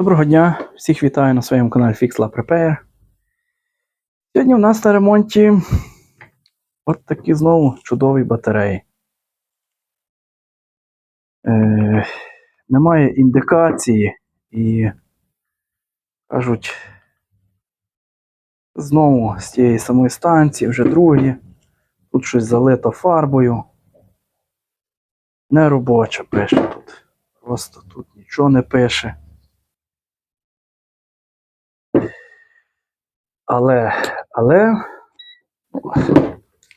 Доброго дня! Всіх вітаю на своєму каналі FixLab Repair. Сьогодні у нас на ремонті от такі знову чудові батареї. Е, немає індикації і кажуть, знову з тієї самої станції, вже другі. Тут щось залито фарбою. Неробоче пише тут. Просто тут нічого не пише. Але, але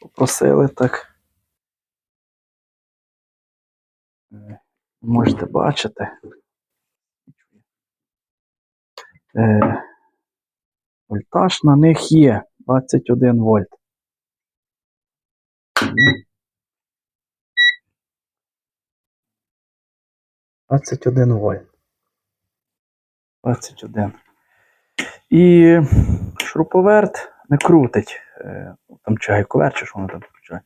попросили так. Можете бачити. Е, вольтаж на них є 21 вольт. 21 вольт. 21. І шуруповерт не крутить. Е, Там чи гайковерт, чи що воно там включає.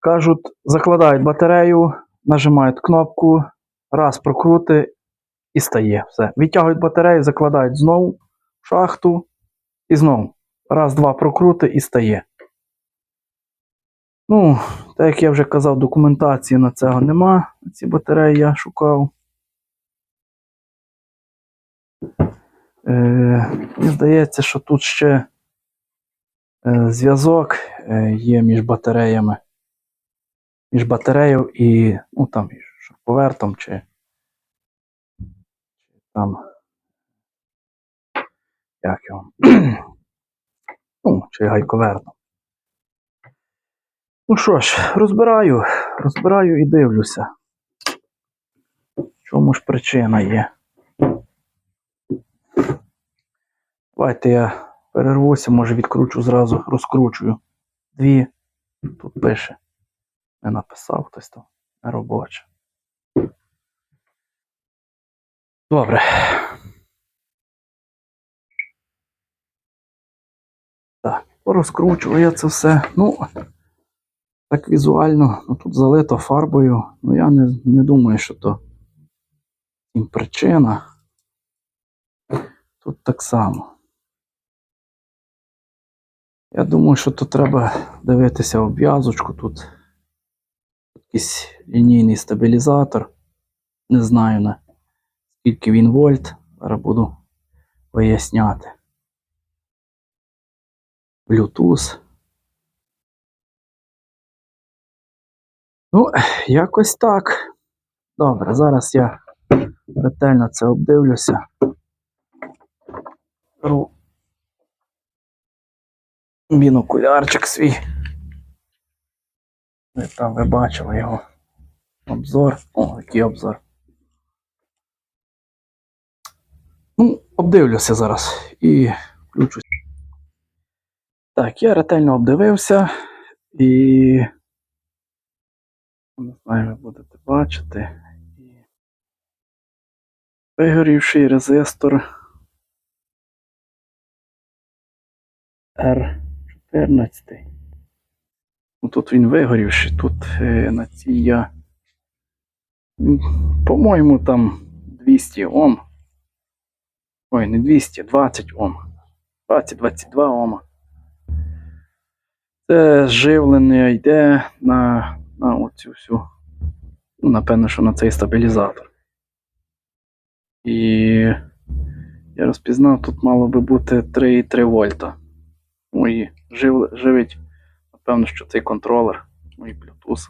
Кажуть, закладають батарею, нажимають кнопку, раз прокрути і стає. Все. Відтягують батарею, закладають знову в шахту і знову. Раз, два прокрути і стає. Ну, так як я вже казав, документації на цього нема. Ці батареї я шукав. Мені здається, що тут ще е, зв'язок е, є між батареями. Між батареєю і ну, там, чи, чи там. Як його? ну, чи гайковертом. Ну що ж, розбираю, розбираю і дивлюся. В чому ж причина є? Давайте я перервуся, може відкручу зразу, розкручую. Дві. Тут пише. Не написав хтось там. Не робоче. Добре. Так, порозкручував я це все. Ну, так візуально, ну тут залито фарбою. Ну я не, не думаю, що то причина. Тут так само. Я думаю, що тут треба дивитися обв'язочку. Тут якийсь лінійний стабілізатор. Не знаю на скільки він вольт. Зараз буду поясняти. Bluetooth. Ну, якось так. Добре, зараз я ретельно це обдивлюся. Беру бінокулярчик свій. Ви там ви бачили його обзор. О, який обзор. Ну, обдивлюся зараз і включусь. Так, я ретельно обдивився і. Не знаю, ви будете бачити. Вигорівший резистор R14. Ну, тут він вигорівший, тут е, на цій я. По-моєму, там 200 Ом. Ой, не 200, 20 Ом. 20-22 Ома. Це живлення йде на, на оцю всю. Ну, напевно, що на цей стабілізатор. І я розпізнав, тут мало би бути 3,3 вольта. І жив, живить, напевно, що цей контролер, і Bluetooth.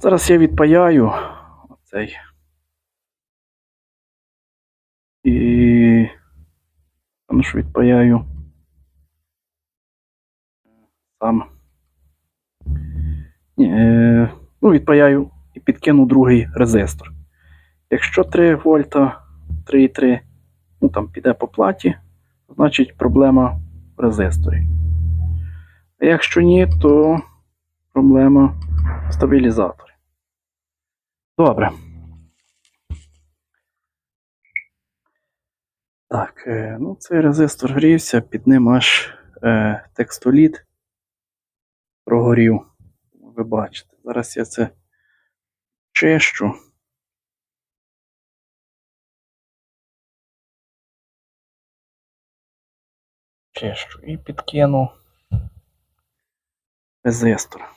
Зараз я відпаяю оцей. І. Ну що відпаяю. Сам. Ні, е, ну, відпаяю і підкину другий резистор. Якщо 3 вольта, 3,3, ну там піде по платі, значить проблема в резисторі. А якщо ні, то проблема в стабілізаторі. Добре. Так, е, ну цей резистор грівся, під ним аж е, текстоліт прогорів. Ви бачите. Зараз я це чищу. Чищу і підкину резистор.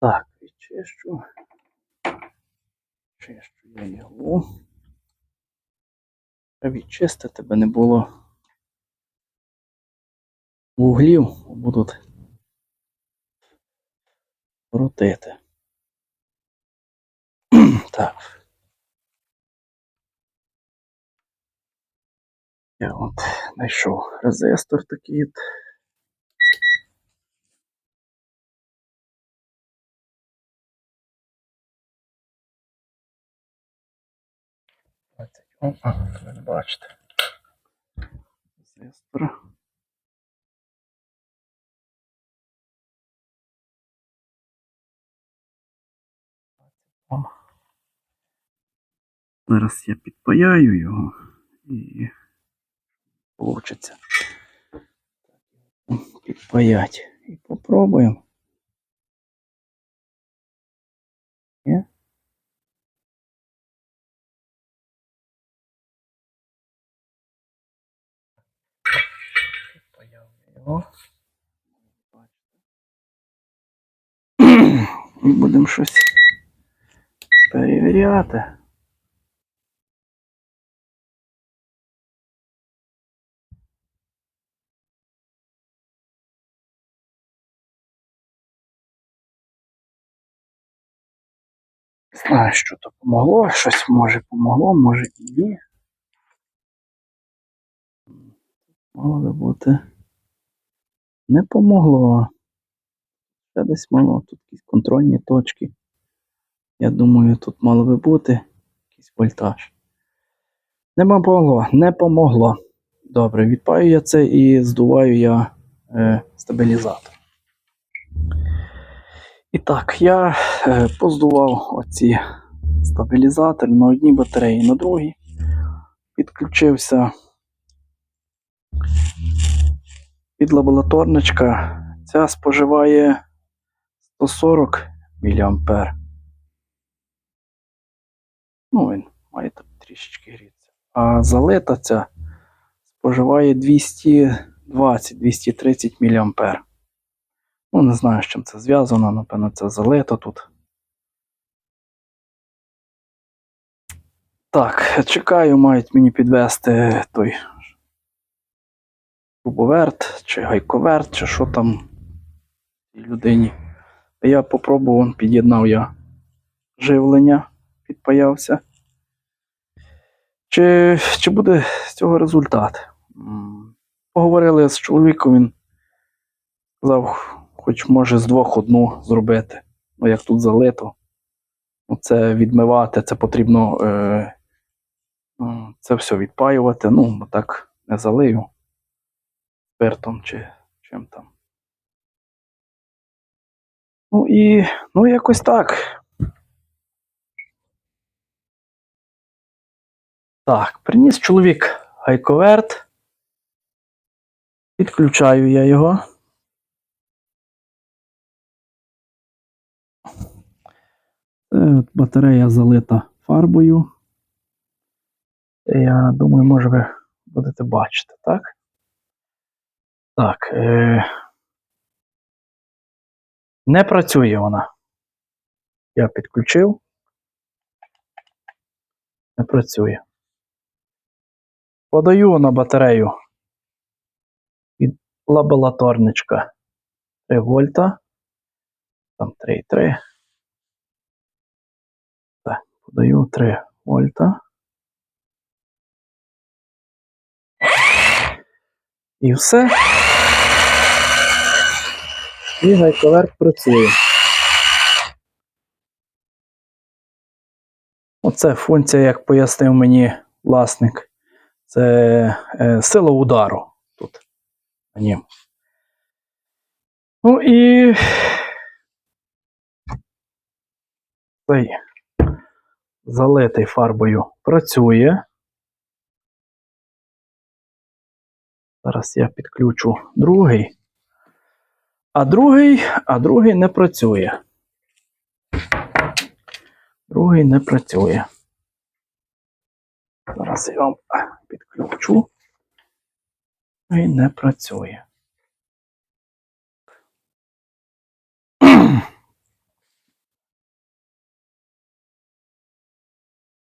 Так, відчищу. Чищу я його. Відчистити, би не було вуглів, будуть крутити. Так. Я от знайшов резистор такий. О, ви бачите. Резистор. Зараз я підпаяю його і получиться. Підпаять. І попробуємо. Є? Підпаяв я його. І будемо щось перевіряти. Знаю, що то помогло, щось може помогло, може і ні. Би бути. Не помогло. Ще десь мало тут якісь контрольні точки. Я думаю, тут мало би бути якийсь вольтаж. Не помогло, не помогло. Добре, відпаю я це і здуваю я е, стабілізатор. І так, я е, поздував оці стабілізатори на одній батареї, на другій. Підключився під лабораторничка. Ця споживає 140 мА. Ну, він має там трішечки грітися. А залита ця споживає 220-230 мА. Ну, не знаю, з чим це зв'язано, напевно, це залито тут. Так, чекаю, мають мені підвести той трубоверт, чи гайковерт, чи що там цій людині. Я попробував, під'єднав я живлення, підпаявся. Чи, чи буде з цього результат? Поговорили з чоловіком, він сказав, хоч може з двох одну зробити. Ну, як тут залито. Ну, Це відмивати, це потрібно е, це все відпаювати. Ну, так не залию спиртом чи чим там. Ну і ну, якось так. Так, приніс чоловік гайковерт. Підключаю я його. Батарея залита фарбою. Я думаю, може ви будете бачити, так? Так. Е... Не працює вона. Я підключив. Не працює. Подаю на батарею від лабораторничка 3 вольта. Там 3,3. Подаю 3 вольта. І все. І гайковерт працює. Оце функція, як пояснив мені власник. Це е, сила удару тут на ньому. Ну і цей залитий фарбою працює. Зараз я підключу другий. А другий, а другий не працює. Другий не працює. Зараз я вам підключу. І не працює.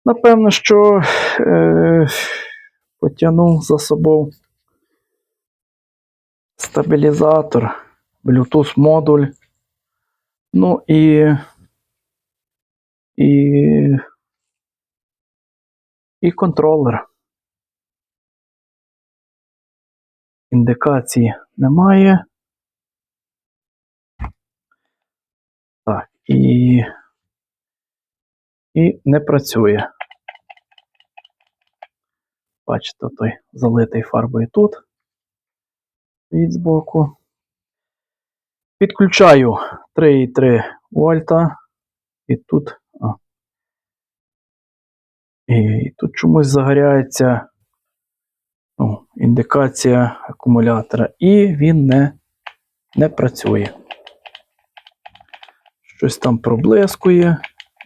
Напевно, що е, потягнув за собою стабілізатор, Bluetooth модуль. Ну і, і, і контролер. Індикації немає. Так, і, і не працює. Бачите, той залитий фарбою тут. Від збоку. Підключаю 3,3 вольта. І тут. А, і тут чомусь загоряється ну, індикація акумулятора. І він не, не працює. Щось там проблискує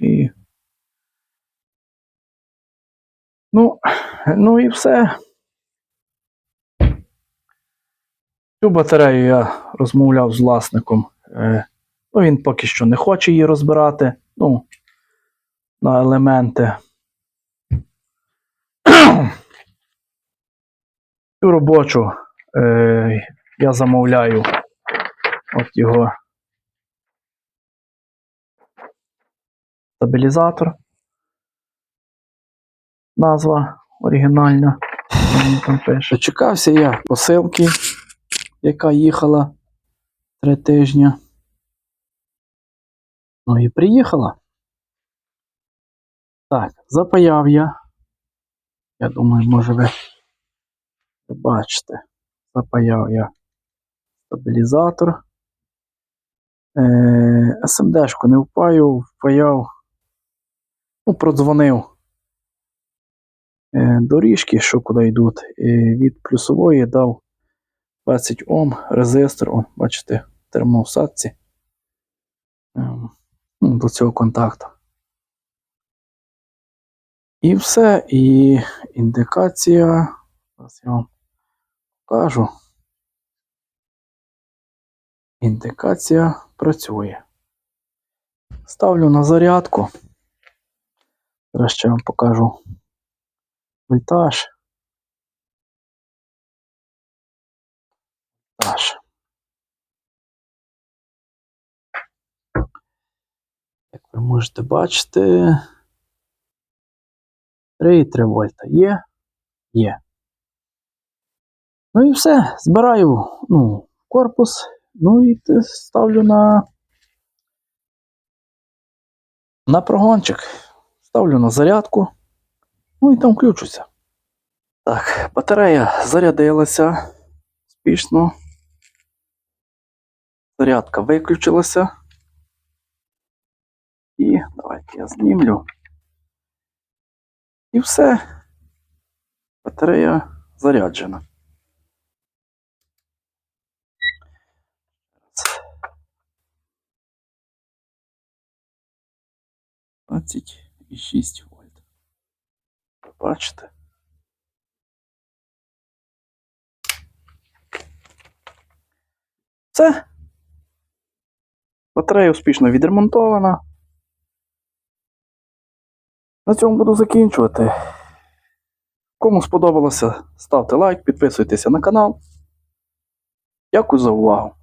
і. Ну, ну і все. Цю батарею я розмовляв з власником. Е, ну, він поки що не хоче її розбирати. Ну, на елементи. Цю робочу е, я замовляю от його стабілізатор. Назва оригінальна. Там пише. Дочекався я посилки, яка їхала три тижні. Ну і приїхала. Так, запаяв я. Я думаю, може ви бачите. Запаяв я стабілізатор. Е, СМДшку не впаю, впаяв. Ну, продзвонив доріжки, що куди йдуть. Від плюсової дав 20 Ом резистор. О, бачите, термоусадці. Ем, ну, до цього контакту. І все. І індикація. Зараз я вам покажу. Індикація працює. Ставлю на зарядку. Зараз ще вам покажу вольтаж. Вольтаж. Як ви можете бачити, 3,3 вольта є? Є. Ну і все. Збираю ну, корпус, ну і ставлю на, на прогончик. Ставлю на зарядку. Ну і там включуся. Так, батарея зарядилася успішно. Зарядка виключилася. І давайте я знімлю. І все. Батарея заряджена. Двадцять і шість. Бачите? Все. Батарея успішно відремонтована. На цьому буду закінчувати. Кому сподобалося, ставте лайк, підписуйтеся на канал. Дякую за увагу.